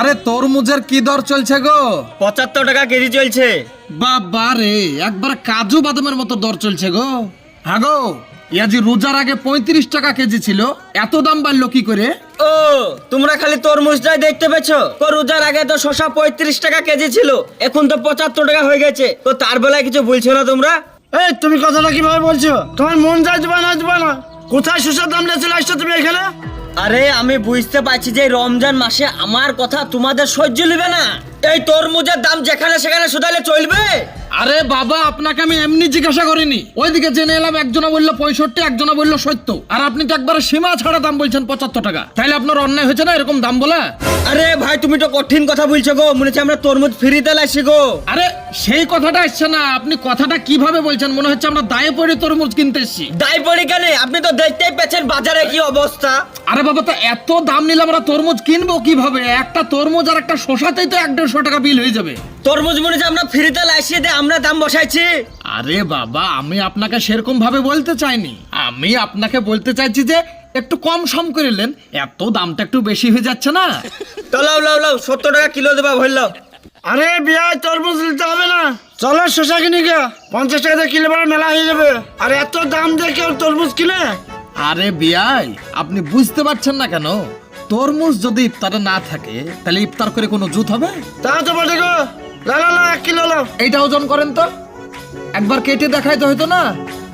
আরে তরমুজের কি দর চলছে গো? পঁচাত্তর টাকা কেজি চলছে। বাবা রে একবার কাজু বাদামের মতো দর চলছে গো। হ্যাঁ গো ইয়াজি রোজার আগে পঁয়ত্রিশ টাকা কেজি ছিল এত দাম বাড়লো কি করে? ও তোমরা খালি তরমুজটাই দেখতে পেছো তো রোজার আগে তো শশা পঁয়ত্রিশ টাকা কেজি ছিল এখন তো পঁচাত্তর টাকা হয়ে গেছে। তো তার বেলায় কিছু বলছো না তোমরা? এই তুমি কথাটা কীভাবে বলছো? তোমার মন যায় না দিবা না। কোথায় শসার দাম চলে আসছো তুমি এখানে? আরে আমি বুঝতে পারছি যে রমজান মাসে আমার কথা তোমাদের সহ্য নেবে না। এই তরমুজের দাম যেখানে সেখানে শুধালে চলবে? আরে বাবা আপনাকে আমি এমনি জিজ্ঞাসা করিনি। ওইদিকে জেনে এলাম একজনা বলল পঁয়ষট্টি একজনা বলল সত্তর। আর আপনি তো একবারে সীমা ছাড়া দাম বলছেন পঁচাত্তর টাকা। তাহলে আপনার অন্যায় হয়েছে না এরকম দাম বলা? আরে ভাই তুমি তো কঠিন কথা বলছো গো। মনে হচ্ছে আমরা তরমুজ ফ্রিতে লাইছি গো। আরে সেই কথাটা আসছে না। আপনি কথাটা কীভাবে বলছেন? মনে হচ্ছে আমরা দায়ে পড়ে তরমুজ কিনতে এসছি। দায় পড়ি কেন? আপনি তো দেখতেই পেয়েছেন বাজারে কি অবস্থা। আরে বাবা তো এত দাম নিলে আমরা তরমুজ কিনবো কীভাবে? একটা তরমুজ আর একটা শশাতেই তো এক দেড়শো টাকা বিল হয়ে যাবে। তরমুজ মনে হচ্ছে আমরা ফ্রিতে লাইছি দিয়ে আমরা দাম বসাইছি। আরে বাবা আমি আপনাকে সেরকম ভাবে বলতে চাইনি। আমি আপনাকে বলতে চাইছি যে একটু কম সম করিলেন এত দামটা একটু বেশি হয়ে যাচ্ছে না। তো লাও লাও লাও সত্তর টাকা কিলো দেবা ভরলো আরে বিয়ায় তরমুজ নিতে হবে না। চলো শসা কিনে গে পঞ্চাশ টাকা কিনে পরে মেলা হয়ে যাবে। আর এত দাম দিয়ে কেউ তরমুজ কিনে? আরে বিয়াই আপনি বুঝতে পারছেন না কেন? তরমুজ যদি ইফতারে না থাকে তাহলে ইফতার করে কোনো জুত হবে? তা তো বটে গো। লা লা এক কিলো লাও এইটা ওজন করেন তো। একবার কেটে দেখাই তো হয়তো না।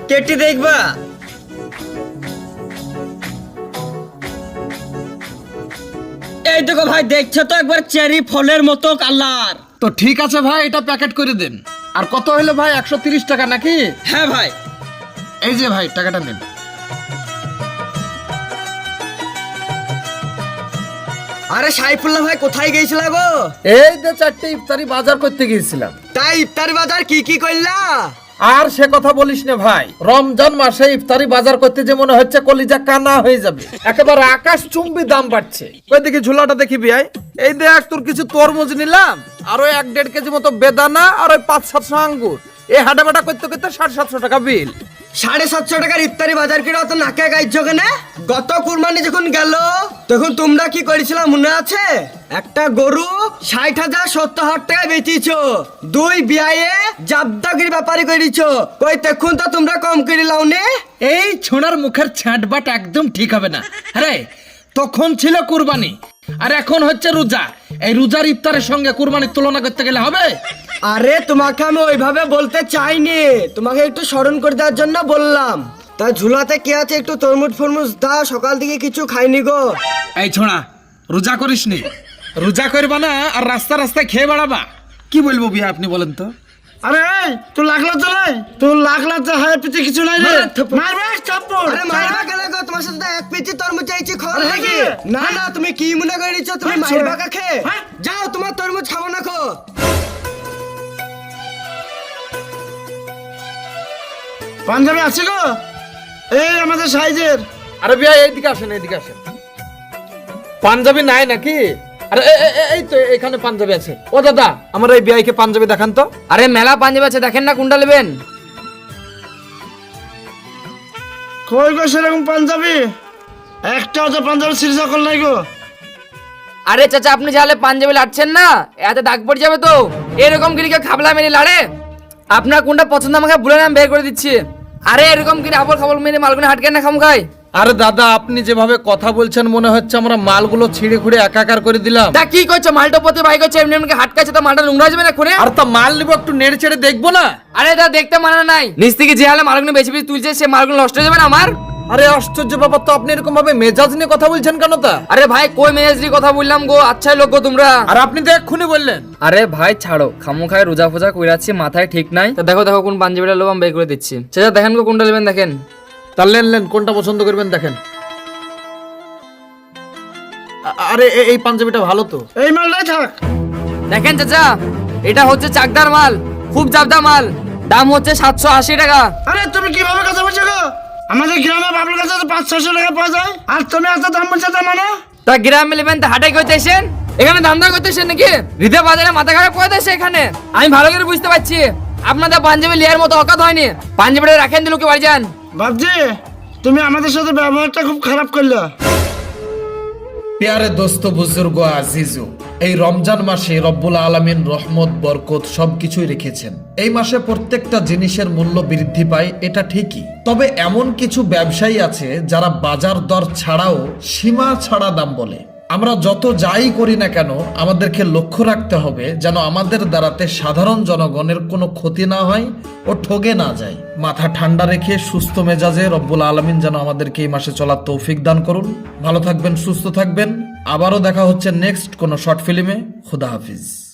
কেটে দেখবা। এই দেখো ভাই দেখছ তো একবার চেরি ফলের মতো কালার। তো ঠিক আছে ভাই এটা প্যাকেট করে দেন। আর কত হলো ভাই একশো তিরিশ টাকা নাকি? হ্যাঁ ভাই। এই যে ভাই টাকাটা নেন। আরে সাইফুল্লাহ ভাই কোথায় গেছিল গো? এই যে চারটে ইফতারি বাজার করতে গিয়েছিলাম। তাই ইফতার বাজার কি কি করলা আর সে কথা বলিস না ভাই রমজান মাসে ইফতারি বাজার করতে যে মনে হচ্ছে কলিজা কানা হয়ে যাবে। একেবারে আকাশ চুম্বি দাম বাড়ছে। ওই দেখি ঝুলাটা দেখি বিয়াই। এই দেখ তোর কিছু তরমুজ নিলাম আর ওই এক দেড় কেজি মতো বেদানা আর ওই পাঁচ সাতশো আঙ্গুর। এই হাঁটা বাটা করতে করতে সাড়ে সাতশো টাকা বিল। সাড়ে সাতশো টাকার ইফতারি বাজার কিনা তো নাকে গাইছো কেনে? গত কুরবানি যখন গেল, তখন তোমরা কি করেছিল মনে আছে? একটা গরু ষাট হাজার সত্তর হাজার টাকায় বেচিছ, দুই বিয়ায়ে জাবদাগির ব্যাপারে করেছ কই, তখন তো তোমরা কম করে লাও নে এই ছোনার মুখের ছ্যাঁটবাট একদম ঠিক হবে না। আরে, তখন ছিল কুরবানি, আর এখন হচ্ছে রোজা। এই রোজার ইফতারের সঙ্গে কুরবানির তুলনা করতে গেলে হবে? আরে তোমাকে আমি ওইভাবে বলতে চাইনি। তোমাকে একটু স্মরণ করে দেওয়ার জন্য বললাম। তা ঝুলাতে কি আছে একটু তরমুজ ফরমুজ দাও সকাল থেকে কিছু খাইনি গো। এই ছোড়া রোজা করিস নি রোজা করবা না আর রাস্তা রাস্তায় খেয়ে বেড়াবা। কি বলব বিয়া আপনি বলেন তো? আরে তুই লাগলা চলাই তুই লাগলা তো হায় পিছে কিছু নাই রে। মারবে থাপ্পড়। আরে মারবা কেন গো? তোমার সাথে এক পিচি তরমুজ চাইছি খবর নাকি হ্যাঁ। না না তুমি কি মনে করে তুমি হ্যাঁ, মারবা। কাকে? হ্যাঁ। যাও তোমার তরমুজ খাব না খো পাঞ্জাবি আছে গো? এই আমাদের সাইজের। আরে বিয়া এইদিকে আসেন এইদিকে আসেন। পাঞ্জাবি নাই নাকি? আরে এই তো এখানে পাঞ্জাবি আছে। ও দাদা আমার এই বিয়াইকে পাঞ্জাবি দেখান তো। আরে মেলা পাঞ্জাবি আছে দেখেন না কোনটা নেবেন। কই গো সেরকম পাঞ্জাবি? একটাও তো পাঞ্জাবি সিরিজ কল নাই গো। আরে চাচা আপনি যাহলে পাঞ্জাবি লাড়ছেন না এতে দাগ পড়ে যাবে তো। এরকম কেউ খাবলা মেরে লাড়ে। আপনার কোনটা পছন্দ আমাকে বলে নাম বের করে দিচ্ছি। আরে এরকম কি আবল খাবল মেরে মালগুলো হাটকে না খাম খাই? আরে দাদা আপনি যেভাবে কথা বলছেন মনে হচ্ছে আমরা মালগুলো ছিঁড়ে খুঁড়ে একাকার করে দিলাম। তা কি করছ মালটা পথে ভাই করছে এমনি এমনি হাটকাছে তো মালটা নোংরা যাবে না খুনে? আর তা মাল নিবো একটু নেড়ে ছেড়ে দেখব না? আরে দা দেখতে মানা নাই। নিচ থেকে যে হালে মালগুলো বেশি বেশি তুলছে সে মালগুলো নষ্ট হয়ে যাবে না আমার? আরে আশ্চর্য ব্যাপার তো আপনি এরকম ভাবে মেজাজ নিয়ে কথা বলছেন কেন তা? আরে ভাই কই মেজাজ নিয়ে কথা বললাম গো? আচ্ছা লোক গো তোমরা। আর আপনি তো এক্ষুনি বললেন। আরে ভাই ছাড়ো। খামো খায় রোজা ফোজা কইরাচ্ছি মাথায় ঠিক নাই। তা দেখো দেখো কোন পাঞ্জাবিটা লোক আমি বের করে দিচ্ছি। সেটা দেখেন গো কোনটা নেবেন দেখেন। তা লেন লেন কোনটা পছন্দ করবেন দেখেন। আরে এই পাঞ্জাবিটা ভালো তো। এই মালটাই থাক। দেখেন চাচা এটা হচ্ছে চাকদার মাল খুব জাবদা মাল। দাম হচ্ছে সাতশো আশি টাকা। আরে তুমি কীভাবে কথা বলছো গো? আমাদের গ্রামে বাবুর কাছে তো পাঁচ ছশো টাকা পাওয়া যায়। আর তুমি এত দাম বলছো তা মানে? তা গ্রাম নেবেন তা হাটাই করতে এসেন? এখানে ধান্দা করতে এসেন নাকি? হৃদয় বাজারে মাথা খারাপ করে দেয় এখানে। আমি ভালো করে বুঝতে পারছি। আপনাদের পাঞ্জাবি লেয়ার মতো অকাত হয়নি। পাঞ্জাবিটা রাখেন দিল কি বাড়ি যান। বাবজি তুমি আমাদের সাথে ব্যবহারটা খুব খারাপ করলে। পেয়ারে দোস্ত বুজুর্গ আজিজু, এই রমজান মাসে রব্বুল আলমিন রহমত, বরকত সবকিছুই রেখেছেন। এই মাসে প্রত্যেকটা জিনিসের মূল্য বৃদ্ধি পায়, এটা ঠিকই। তবে এমন কিছু ব্যবসায়ী আছে যারা বাজার দর ছাড়াও সীমা ছাড়া দাম বলে। আমরা যত যাই করি না কেন, আমাদেরকে লক্ষ্য রাখতে হবে যেন আমাদের দ্বারাতে সাধারণ জনগণের কোনো ক্ষতি না হয় ও ঠগে না যায়। মাথা ঠান্ডা রেখে সুস্থ মেজাজে রব্বুল আলমিন যেন আমাদেরকে এই মাসে চলার তৌফিক দান করুন। ভালো থাকবেন, সুস্থ থাকবেন। আবারও দেখা হচ্ছে নেক্সট কোনো শর্ট ফিল্মে খুদা হাফিজ।